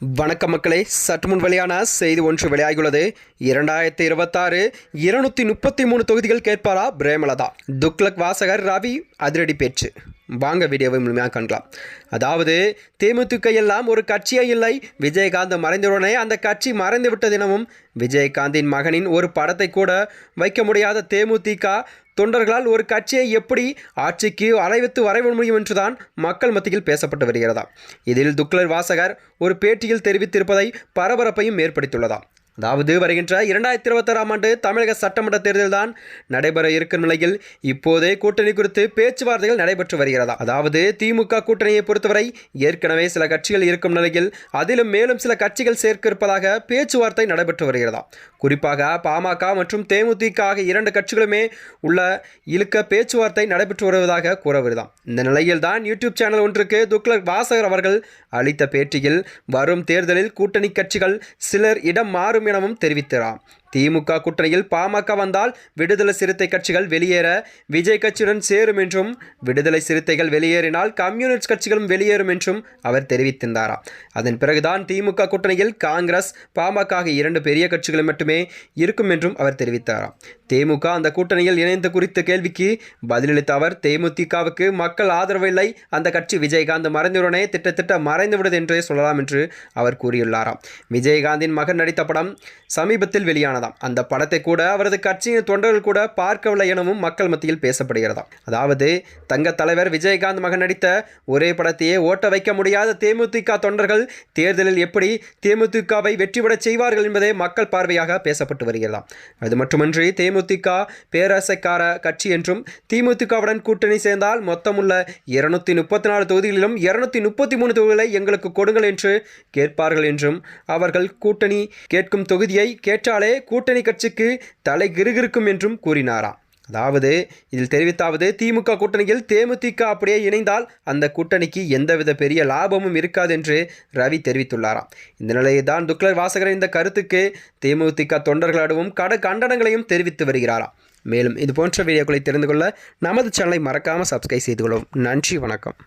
வணக்கம் மக்களே. சற்று முன் வெளியான செய்தி ஒன்று வெளியாகியுள்ளது. இரண்டாயிரத்தி இருபத்தாறு இருநூத்தி முப்பத்தி மூணு தொகுதிகள் கேட்பாரா பிரேமலதா? துக்லக் வாசகர் ரவி அதிரடி பேச்சு. வாங்க வீடியோவை முழுமையாக காணலாம் அதாவது தேமுதிக எல்லாம் ஒரு கட்சியே இல்லை. விஜயகாந்த் மறைந்தவுடனே அந்த கட்சி மறைந்து தினமும் விஜயகாந்தின் மகனின் ஒரு படத்தை கூட வைக்க முடியாத தேமுதிக தொண்டர்களால் ஒரு கட்சியை எப்படி ஆட்சிக்கு அலைவித்து வரைவ முடியும் என்றுதான் மக்கள் மத்தியில் பேசப்பட்டு வருகிறதா இதில் துக்ளர் வாசகர் ஒரு பேட்டியில் தெரிவித்திருப்பதை பரபரப்பையும் ஏற்படுத்தியுள்ளதாம். அதாவது வருகின்ற இரண்டாயிரத்தி இருபத்தாறாம் ஆண்டு தமிழக சட்டமன்ற தேர்தல்தான் நடைபெற இருக்கும் நிலையில் இப்போதே கூட்டணி குறித்து பேச்சுவார்த்தைகள் நடைபெற்று வருகிறதா? அதாவது திமுக கூட்டணியை பொறுத்தவரை ஏற்கனவே சில கட்சிகள் இருக்கும் நிலையில் அதிலும் மேலும் சில கட்சிகள் சேர்க்க இருப்பதாக பேச்சுவார்த்தை நடைபெற்று வருகிறதா? குறிப்பாக பாமக மற்றும் தேமுதிக ஆகிய இரண்டு கட்சிகளுமே உள்ள இழுக்க பேச்சுவார்த்தை நடைபெற்று வருவதாக கூற வருதாம் இந்த நிலையில் தான் யூடியூப் சேனல் ஒன்றுக்கு துக்ளக் வாசகர் அவர்கள் அளித்த பேட்டியில் வரும் தேர்தலில் கூட்டணி கட்சிகள் சிலர் இடம் மாறும் எனவும் தெரிவித்தார் திமுக கூட்டணியில் பாமக வந்தால் விடுதலை சிறுத்தை கட்சிகள் வெளியேற விஜய் கட்சியுடன் சேரும் என்றும் விடுதலை சிறுத்தைகள் வெளியேறினால் கம்யூனிஸ்ட் கட்சிகளும் வெளியேறும் என்றும் அவர் தெரிவித்திருந்தாரா. அதன் பிறகுதான் திமுக கூட்டணியில் காங்கிரஸ் பாமக ஆகிய இரண்டு பெரிய கட்சிகளும் மட்டுமே இருக்கும் என்றும் அவர் தெரிவித்தாராம் தேமுக அந்த கூட்டணியில் இணைந்த குறித்த கேள்விக்கு பதிலளித்த அவர் தேமுதிகவுக்கு மக்கள் ஆதரவு இல்லை அந்த கட்சி விஜயகாந்த் மறைந்தவுடனே திட்டத்திட்ட மறைந்துவிடுது என்றே சொல்லலாம் என்று அவர் கூறியுள்ளாராம். விஜயகாந்தின் மகன் நடித்த படம் சமீபத்தில் வெளியானதாம். அந்த படத்தை கூட அவரது கட்சியின் தொண்டர்கள் கூட பார்க்கவில்லை எனவும் மக்கள் மத்தியில் பேசப்படுகிறதாம். அதாவது தங்க தலைவர் விஜயகாந்த் மகன் நடித்த ஒரே படத்தையே ஓட்ட வைக்க முடியாத தேமுதிக தொண்டர்கள் தேர்தலில் எப்படி தேமுதிகவை வெற்றிவிடச் செய்வார்கள் என்பதே மக்கள் பார்வையாக பேசப்பட்டு வருகிறதாம். அது மட்டுமின்றி தேமுதிக பேரரசக்கார கட்சி என்றும் திமுகவுடன் கூட்டணி சேர்ந்தால் மொத்தமுள்ள இருநூத்தி முப்பத்தி நாலு தொகுதிகளிலும் இருநூத்தி முப்பத்தி மூணு தொகுதிகளை எங்களுக்கு கொடுங்கள் என்று கேட்பார்கள் என்றும் அவர்கள் கூட்டணி கேட்கும் தொகுதியை கேட்டாலே கூட்டணி கட்சிக்கு தலை கிருகிருக்கும் என்றும் கூறினாராம் அதாவது இதில் தெரிவித்தாவது திமுக கூட்டணியில் தேமுதிக அப்படியே இணைந்தால் அந்த கூட்டணிக்கு எந்தவித பெரிய லாபமும் இருக்காது என்று ரவி தெரிவித்துள்ளாராம் இந்த நிலையில் தான் துக்ளர் வாசகரின் இந்த கருத்துக்கு தேமுதிக தொண்டர்களிடமும் கட கண்டனங்களையும் தெரிவித்து வருகிறாராம் மேலும் இது போன்ற வீடியோக்களை தெரிந்து கொள்ள நமது சேனலை மறக்காமல் சப்ஸ்கிரைப் செய்து கொள்ளும் நன்றி வணக்கம்.